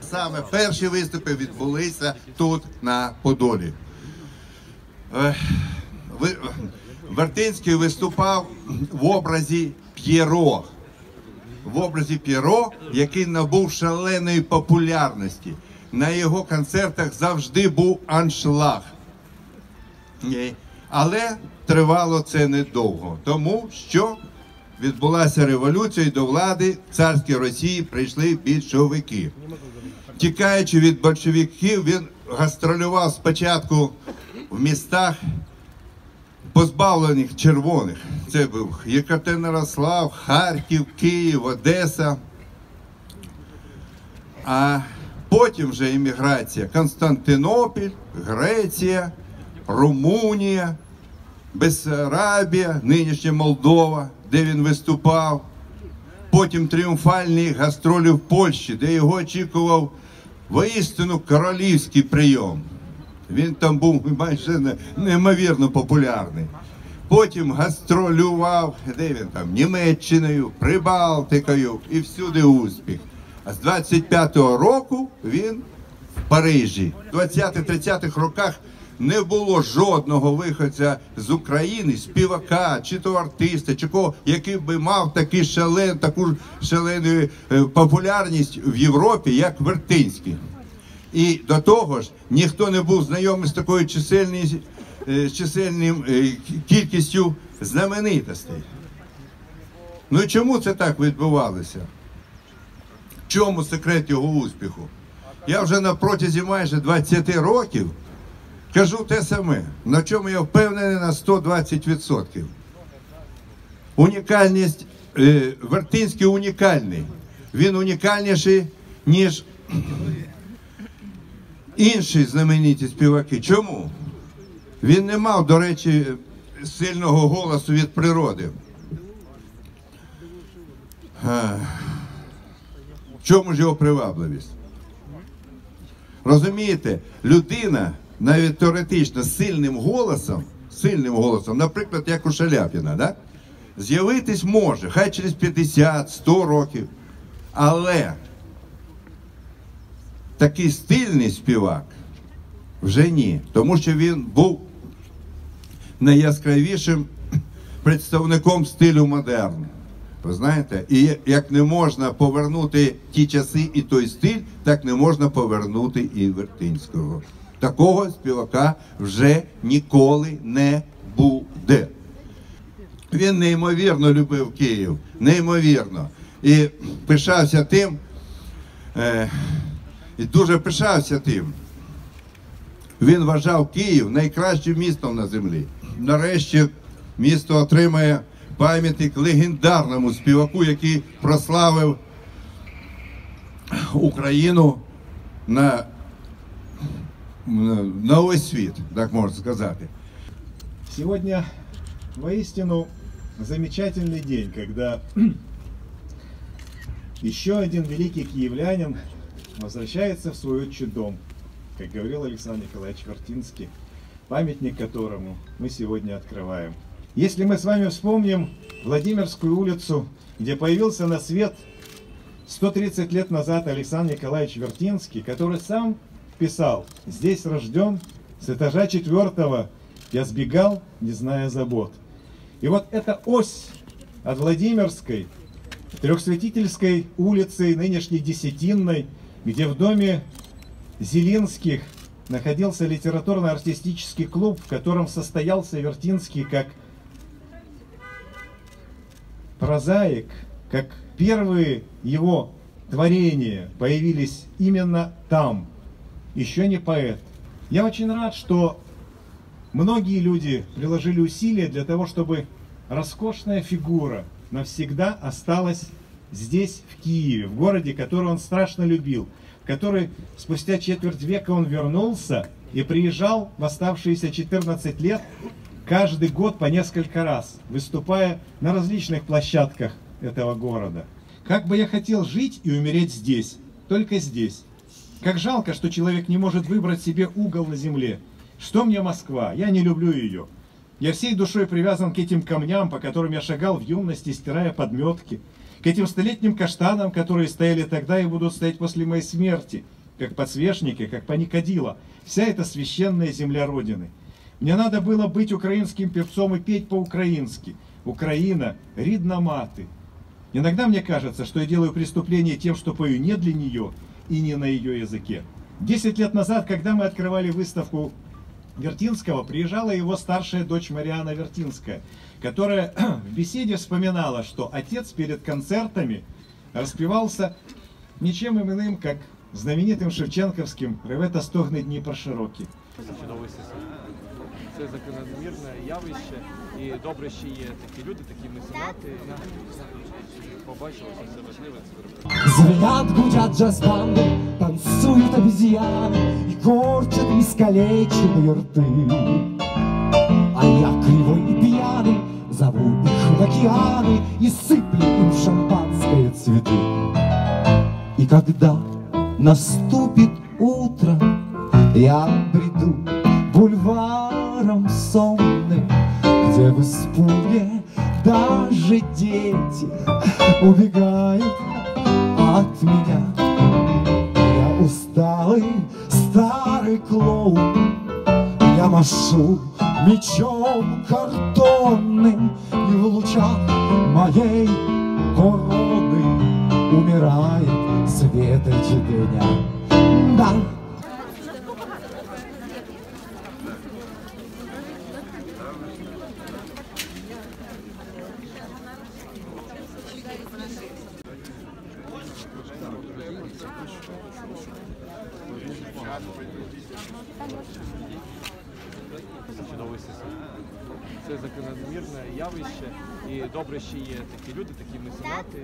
Саме перші виступи відбулися тут на Подолі. Вертинський виступав в образі П'єро. В образі П'єро, який набув шаленої популярності. На його концертах завжди був аншлаг. Але тривало це недовго, тому що відбулася революція і до влади царської Росії прийшли більшовики. Тікаючи від большевиків, він гастролював спочатку в містах, позбавлених червоних. Це був Єкатеринослав, Харків, Київ, Одеса. А потім вже імміграція Константинопіль, Греція, Румунія, Бессарабія, нинішня Молдова, де він виступав. Потім тріумфальні гастролі в Польщі, де його очікував воістину королівський прийом. Він там був майже неймовірно популярний. Потім гастролював, де він там, Німеччиною, Прибалтикою і всюди успіх. А з 25-го року він в Парижі. В 20-30-х роках не було жодного виходця з України, співака, чи то артиста, чи кого, який би мав такий шален, таку шалену е, популярність в Європі, як Вертинський. І до того ж, ніхто не був знайомий з такою чисельністю, чисельним е, кількістю знаменитостей. Ну і чому це так відбувалося? В чому секрет його успіху? Я вже на протязі майже 20 років кажу те саме, на чому я впевнений на 120%. Унікальність е, Вертинський унікальний. Він унікальніший, ніж інші знамениті співаки. Чому? Він не мав, до речі, сильного голосу від природи. Е, В чому ж його привабливість? Розумієте, людина навіть теоретично сильним голосом, сильним голосом, наприклад, як у Шаляпіна, да? з'явитись може, хай через 50-100 років. Але такий стильний співак вже ні. Тому що він був найяскравішим представником стилю модерн. Ви знаєте, і як не можна повернути ті часи і той стиль, так не можна повернути і Вертинського. Такого співака вже ніколи не буде. Він неймовірно любив Київ, неймовірно. І пишався тим, е, і дуже пишався тим. Він вважав Київ найкращим містом на землі. Нарешті місто отримає пам'ятник легендарному співаку, який прославив Україну на, весь світ, так можна сказати. Сегодня воистину замечательный день, когда еще один великий киевлянин возвращается в свой отчий дом, как говорил Александр Николаевич Вертинский, памятник которому мы сегодня открываем. Если мы с вами вспомним Владимирскую улицу, где появился на свет 130 лет назад Александр Николаевич Вертинский, который сам писал, здесь рожден, с этажа четвертого я сбегал, не зная забот. И вот эта ось от Владимирской, Трехсвятительской улицы, нынешней Десятинной, где в доме Зелинских находился литературно-артистический клуб, в котором состоялся Вертинский как прозаик, как первые его творения появились именно там, еще не поэт. Я очень рад, что многие люди приложили усилия для того, чтобы роскошная фигура навсегда осталась здесь, в Киеве, в городе, который он страшно любил, который спустя четверть века он вернулся и приезжал в оставшиеся 14 лет каждый год по несколько раз, выступая на различных площадках этого города. Как бы я хотел жить и умереть здесь, только здесь. Как жалко, что человек не может выбрать себе угол на земле. Что мне Москва? Я не люблю ее. Я всей душой привязан к этим камням, по которым я шагал в юности, стирая подметки, к этим столетним каштанам, которые стояли тогда и будут стоять после моей смерти, как подсвечники, как паникадила. Вся эта священная земля Родины. Мне надо было быть украинским певцом и петь по-украински. Украина, ридна маты. Иногда мне кажется, что я делаю преступление тем, что пою не для нее и не на ее языке. Десять лет назад, когда мы открывали выставку Вертинского, приезжала его старшая дочь Мариана Вертинская, которая в беседе вспоминала, что отец перед концертами распевался ничем иным, как знаменитым шевченковским «Ревета стогне Дніпр широкий» чудовий сезон. Це закономірне явище, і добре, що є такі люди, такі меценати. Побачилося все важливе це зробити. Звенят, гудят джаз-банды, танцуют обезьяны И корчат искалеченные рты. А я кривой и пьяный зову их в океаны И сыплю им в шампанское цветы. И когда наступит утро, я бреду бульваром сонным, Где в испуге даже дети убегают от меня. Я усталый старый клоун, я машу мечом картонным, И в лучах моей короны умирает светоч дня. Чудовий сезон. Це закономірне явище, і добре, що є такі люди, такі меценати.